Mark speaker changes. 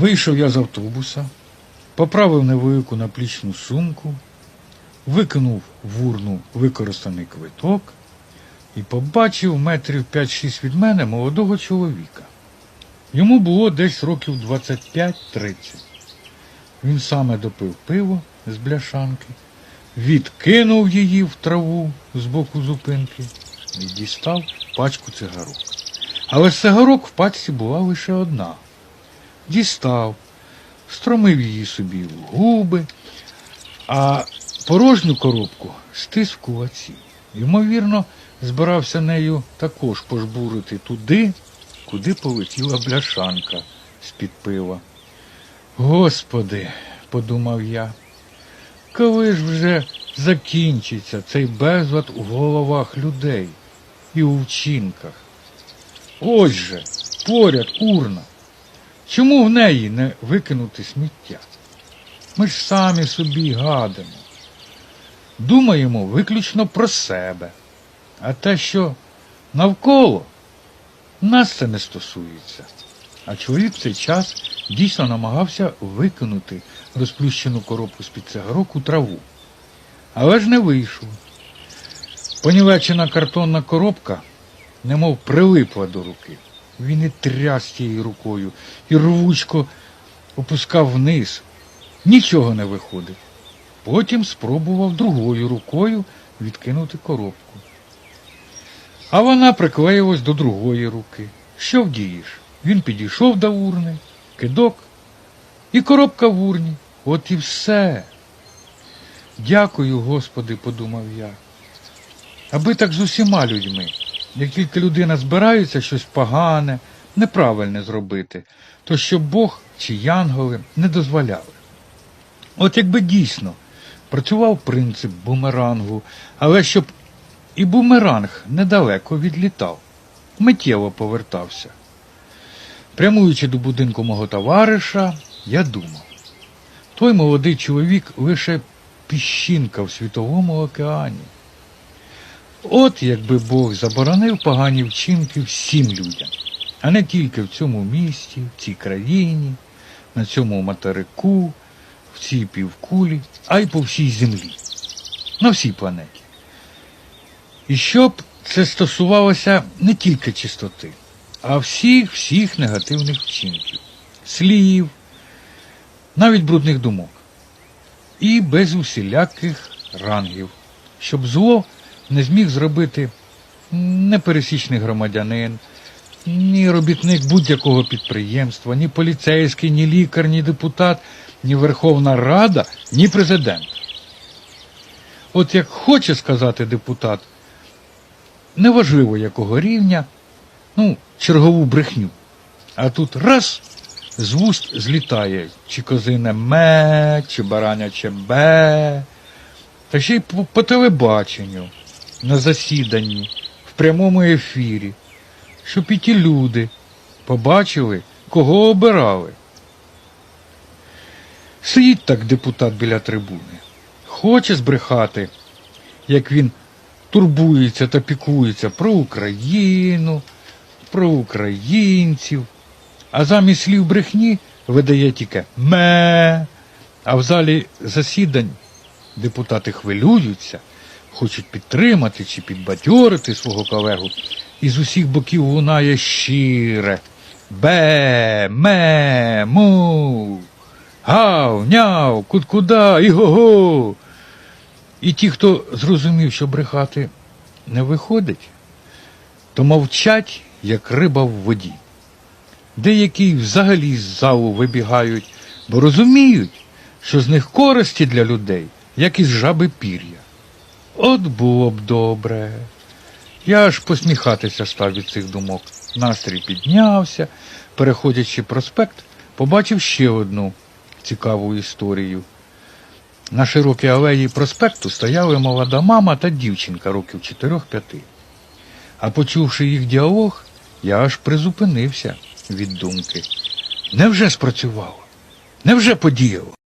Speaker 1: Вийшов я з автобуса, поправив невелику наплічну сумку, викинув в урну використаний квиток і побачив метрів 5-6 від мене молодого чоловіка. Йому було десь років 25-30. Він саме допив пиво з бляшанки, відкинув її в траву з боку зупинки і дістав пачку цигарок. Але з цигарок в пачці була лише одна. Дістав, стромив її собі в губи, а порожню коробку стис в кулаці. Ймовірно, збирався нею також пожбурити туди, куди полетіла бляшанка з-під пива. Господи, подумав я, коли ж вже закінчиться цей безлад у головах людей і у вчинках? Ось же, поряд урна. Чому в неї не викинути сміття? Ми ж самі собі гадимо. Думаємо виключно про себе. А те, що навколо, нас це не стосується. А чоловік в цей час дійсно намагався викинути розплющену коробку з-під цигарок у траву. Але ж не вийшов. Понівечена картонна коробка, немов прилипла до руки. Він і тряс тією рукою, і рвучко опускав вниз. Нічого не виходить. Потім спробував другою рукою відкинути коробку. А вона приклеїлась до другої руки. Що вдієш? Він підійшов до урни, кидок, і коробка в урні. От і все. Дякую, Господи, подумав я. Аби так з усіма людьми. Як тільки людина збирається щось погане, неправильне зробити, то щоб Бог чи янголи не дозволяли. От якби дійсно працював принцип бумерангу, але щоб і бумеранг недалеко відлітав, миттєво повертався. Прямуючи до будинку мого товариша, я думав, той молодий чоловік лише піщинка в світовому океані. От якби Бог заборонив погані вчинки всім людям, а не тільки в цьому місті, в цій країні, на цьому материку, в цій півкулі, а й по всій землі, на всій планеті. І щоб це стосувалося не тільки чистоти, а всіх всіх негативних вчинків, слів, навіть брудних думок. І без усіляких рангів, щоб зло не зміг зробити непересічний громадянин, ні робітник будь-якого підприємства, ні поліцейський, ні лікар, ні депутат, ні Верховна Рада, ні президент. От як хоче сказати депутат, неважливо якого рівня, ну, чергову брехню. А тут раз з вуст злітає чи козине ме, чи бараняче бе, та ще й по, по телебаченню, на засіданні, в прямому ефірі, щоб і ті люди побачили, кого обирали. Сидить так депутат біля трибуни, хоче збрехати, як він турбується та піклується про Україну, про українців, а замість слів брехні видає тільки ме. А в залі засідань депутати хвилюються, хочуть підтримати чи підбадьорити свого колегу, і з усіх боків лунає щире бе, ме, му, гав, няв, куд-куда, і го-го. І ті, хто зрозумів, що брехати не виходить, то мовчать, як риба в воді. Деякі взагалі з залу вибігають, бо розуміють, що з них користі для людей, як із жаби пір'я. От було б добре. Я аж посміхатися став від цих думок. Настрій піднявся, переходячи проспект, побачив ще одну цікаву історію. На широкій алеї проспекту стояли молода мама та дівчинка років 4-5. А почувши їх діалог, я аж призупинився від думки. Невже спрацювало? Невже подіяло?